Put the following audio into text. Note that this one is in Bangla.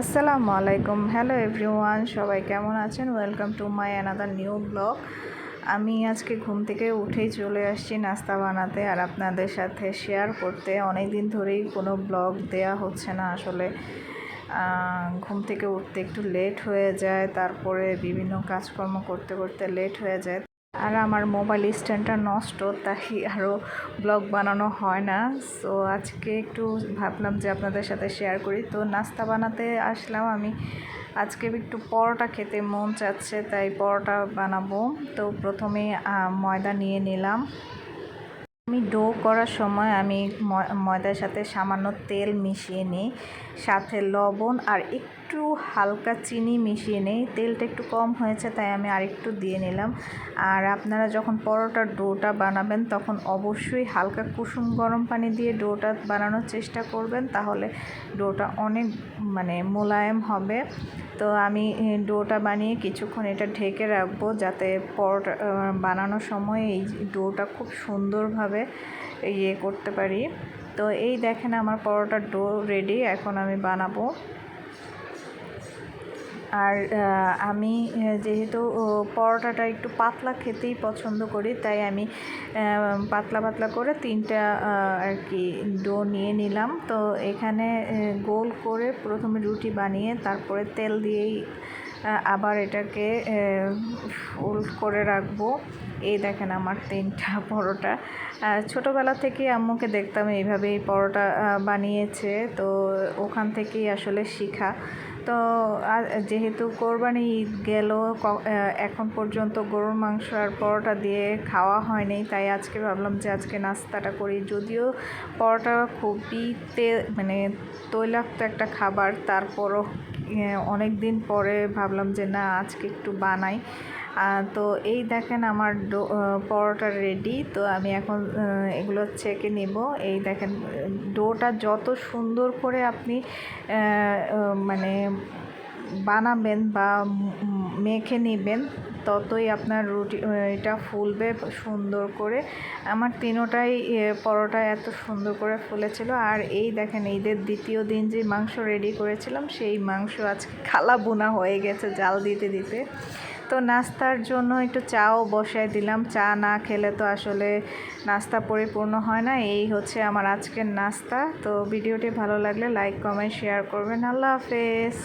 আসসালামু আলাইকুম। হ্যালো এভরিওয়ান সবাই কেমন আছেন? Welcome to my another new blog আমি আজকে ঘুম থেকে উঠেই চলে আসছি নাস্তা বানাতে আর আপনাদের সাথে শেয়ার করতে। অনেক দিন ধরেই কোনো ব্লগ দেয়া হচ্ছে না আসলে। ঘুম থেকে উঠতে একটু লেট হয়ে যায়, তারপরে বিভিন্ন কাজকর্ম করতে করতে লেট হয়ে যায়। আর আমার মোবাইল স্ট্যান্ডটা নষ্ট, তাই আরও ব্লগ বানানো হয় না। সো আজকে একটু ভাবলাম যে আপনাদের সাথে শেয়ার করি। তো নাস্তা বানাতে আসলাম আমি। আজকে একটু পরোটা খেতে মন চাচ্ছে, তাই পরোটা বানাবো। তো প্রথমে ময়দা নিয়ে নিলাম। আমি ডো করার সময় আমি ময়- ময়দার সাথে সামান্য তেল মিশিয়ে নিই। সাথে লবণ আর একটু হালকা চিনি মিশিয়ে নিই। তেলটা একটু কম হয়েছে, তাই আমি আরেকটু দিয়ে নিলাম। আর আপনারা যখন পরোটার ডোটা বানাবেন, তখন অবশ্যই হালকা কুসুম গরম পানি দিয়ে ডোটা বানানোর চেষ্টা করবেন, তাহলে ডোটা অনেক মানে মোলায়েম হবে। তো আমি ডোটা বানিয়ে কিছুক্ষণ এটা ঢেকে রাখব, যাতে পরোটা বানানোর সময় এই ডোটা খুব সুন্দরভাবে ইয়ে করতে পারি। তো এই দেখেন আমার পরোটার ডো রেডি, এখন আমি বানাবো। আর আমি যেহেতু পরোটাটা একটু পাতলা খেতেই পছন্দ করি, তাই আমি পাতলা পাতলা করে তিনটা আর কি, ডো নিয়ে নিলাম। তো এখানে গোল করে প্রথমে রুটি বানিয়ে, তারপরে তেল দিয়েই আবার এটাকে ফোল্ড করে রাখব। এই দেখেন আমার তিনটা পরোটা। ছোটোবেলা থেকে আম্মুকে দেখতাম এইভাবেই পরোটা বানিয়েছে। তো ওখান থেকেই আসলে শিখা। তো যেহেতু কোরবানি ঈদ গেল এখন পর্যন্ত গরুর মাংস আর পরোটা দিয়ে খাওয়া হয়নি, তাই আজকে ভাবলাম যে আজকে নাস্তাটা করি। যদিও পরোটা খুবই তে মানে তৈলাক্ত একটা খাবার, তারপরও অনেক দিন পরে ভাবলাম যে না, আজকে একটু বানাই। তো এই দেখেন আমার পরোটা রেডি তো আমি এখন এগুলো ছেঁকে নেব। এই দেখেন ডোটা যত সুন্দর করে আপনি মানে বানাবেন বা মেখে নেবেন, ততই আপনার রুটি, এটা ফুলবে সুন্দর করে। আমার তিনোটাই পরোটা এত সুন্দর করে ফুলেছিল। আর এই দেখেন, ঈদের দ্বিতীয় দিন যে মাংস রেডি করেছিলাম, সেই মাংস আজকে খালা বোনা হয়ে গেছে জাল দিতে দিতে। তো নাস্তার জন্য একটু চাও বসায় দিলাম। চা না খেলে তো আসলে নাস্তা পরিপূর্ণ হয় না। এই হচ্ছে আমার আজকের নাস্তা। তো ভিডিওটি ভালো লাগলে লাইক, কমেন্ট, শেয়ার করবেন। আল্লাহ হাফেজ।